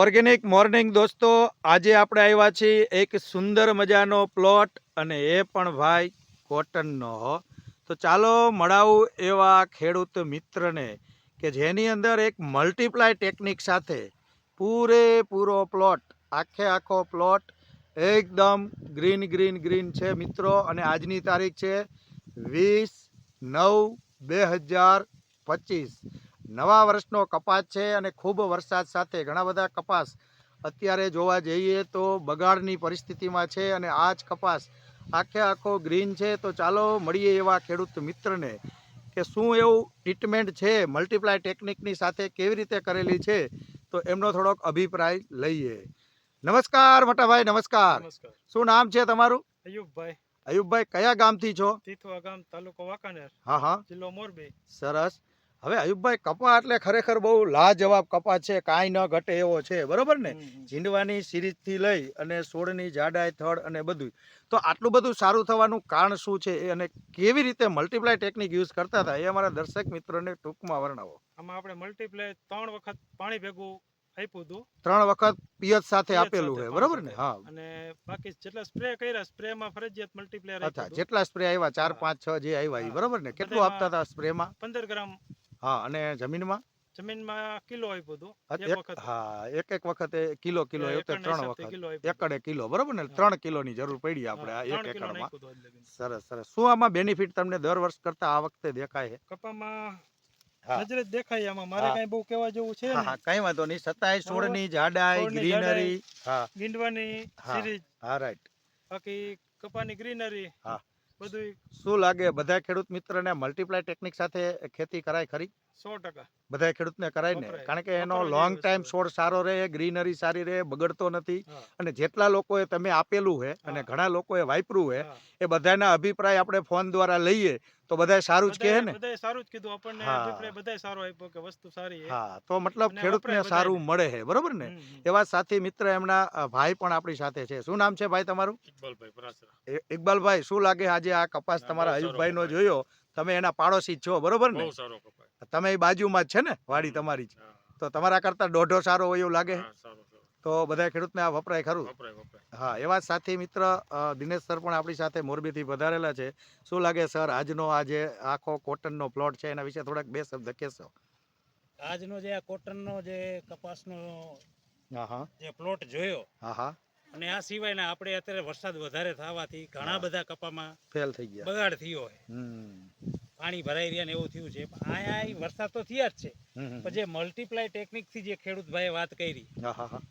Organic morning દોસ્તો, આજે આપણે આવ્યા છીએ એક સુંદર મજાનો પ્લોટ અને એ પણ ભાઈ કોટનનો તો ચાલો મળાવું એવા ખેડૂત મિત્રને કે જેની અંદર એક મલ્ટીપ્લાય ટેકનિક સાથે પૂરેપૂરો પ્લોટ, આખે આખો પ્લોટ એકદમ ગ્રીન ગ્રીન ગ્રીન છે મિત્રો. અને આજની તારીખ છે વીસ નવ બે હજાર પચીસ. નવા વર્ષનો કપાસ છે અને ખૂબ વરસાદ સાથે ઘણા બધા કપાસ અત્યારે જોવા જઈએ તો બગાડની પરિસ્થિતિમાં છે અને આ જ કપાસ આખે આખો ગ્રીન છે. તો ચાલો મળીએ એવા ખેડૂત મિત્રને કે શું એવું ટ્રીટમેન્ટ છે મલ્ટીપ્લાય ટેકનિકની સાથે કેવી રીતે કરેલી છે તો એમનો થોડોક અભિપ્રાય લઈએ. નમસ્કાર મોટાભાઈ નમસ્કાર. શું નામ છે તમારું? અયુબભાઈ. અયુબભાઈ કયા ગામથી છો? તીથવા ગામ તાલુકો વાંકાનેર. હા હા. જિલ્લો મોરબી. સરસ. હવે અયુબભાઈ કપા એટલે ખરેખર બહુ લાજવાબ કપા છે કાંઈ ન ઘટે એવો છે બરોબર ને. ઝીંડવાની સિરીજથી લઈ અને છોડની જાડાઈ થડ અને બધું તો આટલું બધું સારું થવાનું કારણ શું છે અને કેવી રીતે મલ્ટીપ્લાય ટેકનિક યુઝ કરતા હતા એ અમારા દર્શક મિત્રોને ટૂંકમાં વર્ણવો. આમાં આપણે મલ્ટીપ્લાય ત્રણ વખત પાણી ભેગું આપ્યું હતું. ત્રણ વખત પિયત સાથે આપેલું હોય બરોબર ને? હા. અને બાકી જેટલા સ્પ્રે કર્યા સ્પ્રે માં ફરજિયાત મલ્ટીપ્લાયર હતા. જેટલા સ્પ્રે આવ્યા ચાર પાંચ છ જે આવ્યા એ બરાબર બરોબર ને? કેટલું આપતા હતા સ્પ્રેમાં પંદર ગ્રામ હા અને જમીનમાં જમીનમાં કિલો આપ્યું હતું એક એક વખત હા એક એક વખતે કિલો કિલો ત્રણ વખત. એકડે કિલો બરોબર ને. ત્રણ કિલોની જરૂર પડી આપણે આ એક એકડમાં. સરસ સરસ શું આમાં બેનિફિટ તમને દર વર્ષ કરતા આ વખતે દેખાય છે કપામાં. નજરે દેખાય આમાં મારે કઈ બહુ કહેવા જેવું છે હા કઈ વાંધો નહીં સતાય. છોડની જાડાઈ ગ્રીનરી હા ગીંડવાની હા. હા રાઈટ બાકી કપાની ગ્રીનરી હા. શું લાગે? બધા ખેડૂત મિત્રને મલ્ટીપ્લાય ટેકનિક સાથે ખેતી કરાય ખરી? સો ટકા. બધા ખેડૂતને કરાય ને. કારણ કે એનો લોંગ ટાઈમ છોડ સારો રહે ગ્રીનરી સારી રહે બગડતો નથી. અને જેટલા લોકોએ તમે આપેલું છે અને ઘણા લોકોએ વાપર્યું છે એ બધાના અભિપ્રાય આપણે ફોન દ્વારા લઈએ તો બધા સારું જ કહે ને સારું જ કીધું. આપણને અભિપ્રાય બધાએ સારો આપ્યો કે વસ્તુ સારી છે હા તો મતલબ ખેડૂતને સારું મળે છે બરોબર ને. એવા સાથી મિત્ર એમના ભાઈ પણ આપણી સાથે છે. શું નામ છે ભાઈ તમારું? ઇકબાલભાઈ પરાસરા. ઇકબાલભાઈ શું લાગે આજે આ કપાસ તમારા અયુબભાઈ નો જોયો? તમે એના પાડોશી જ છો બરોબર ને? બહુ સારો કપાય તમે એ બાજુમાં જ છે ને વાડી તમારી જ. તો તમારા કરતા દોઢો સારો હોય એવું લાગે. તો બધા ખેડૂતને આ વપરાય ખરું. હા એવા સાથી મિત્ર દિનેશ સર પણ આપણી સાથે મોરબીથી વધારેલા છે. શું લાગે સર આજનો આ જે આખો કોટનનો પ્લોટ છે એના વિશે થોડાક બે શબ્દ કહેશો? આજનો જે આ કોટનનો જે કપાસનો હા હા. જે પ્લોટ જોયો હા હા. અને આ સિવાયના આપણે અત્યારે વરસાદ વધારે થવાથી ઘણા બધા કપામાં ફેલ થઈ ગયા. બગાડ થયો હોય. પાણી ભરાઈ રહ્યા ને એવું થયું છે. અહીંયા વરસાદ તો થયા જ છે. પણ જે મલ્ટીપ્લાય ટેકનિકથી જે ખેડૂત ભાઈ વાત કરી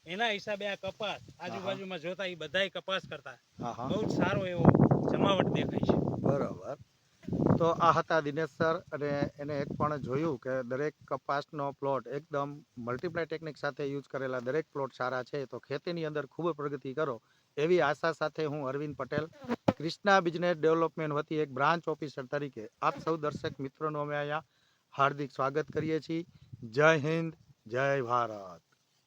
એના હિસાબે આ કપાસ આજુબાજુમાં જોતા એ બધાય કપાસ કરતા બહુ જ સારો એવો જમાવટ દેખાય છે. બરાબર. તો આ હતા દિનેશ સર અને એને એક પણ જોયું કે દરેક કપાસનો પ્લોટ એકદમ મલ્ટીપ્લાય ટેકનિક સાથે યુઝ કરેલા દરેક પ્લોટ સારા છે. તો ખેતીની અંદર ખૂબ પ્રગતિ કરો એવી આશા સાથે હું અરવિંદ પટેલ ક્રિષ્ના બિઝનેસ ડેવલપમેન્ટ વતી એક બ્રાન્ચ ઓફિસર તરીકે આપ સૌ દર્શક મિત્રોનું અમે અહીંયા હાર્દિક સ્વાગત કરીએ છીએ. જય હિન્દ, જય ભારત.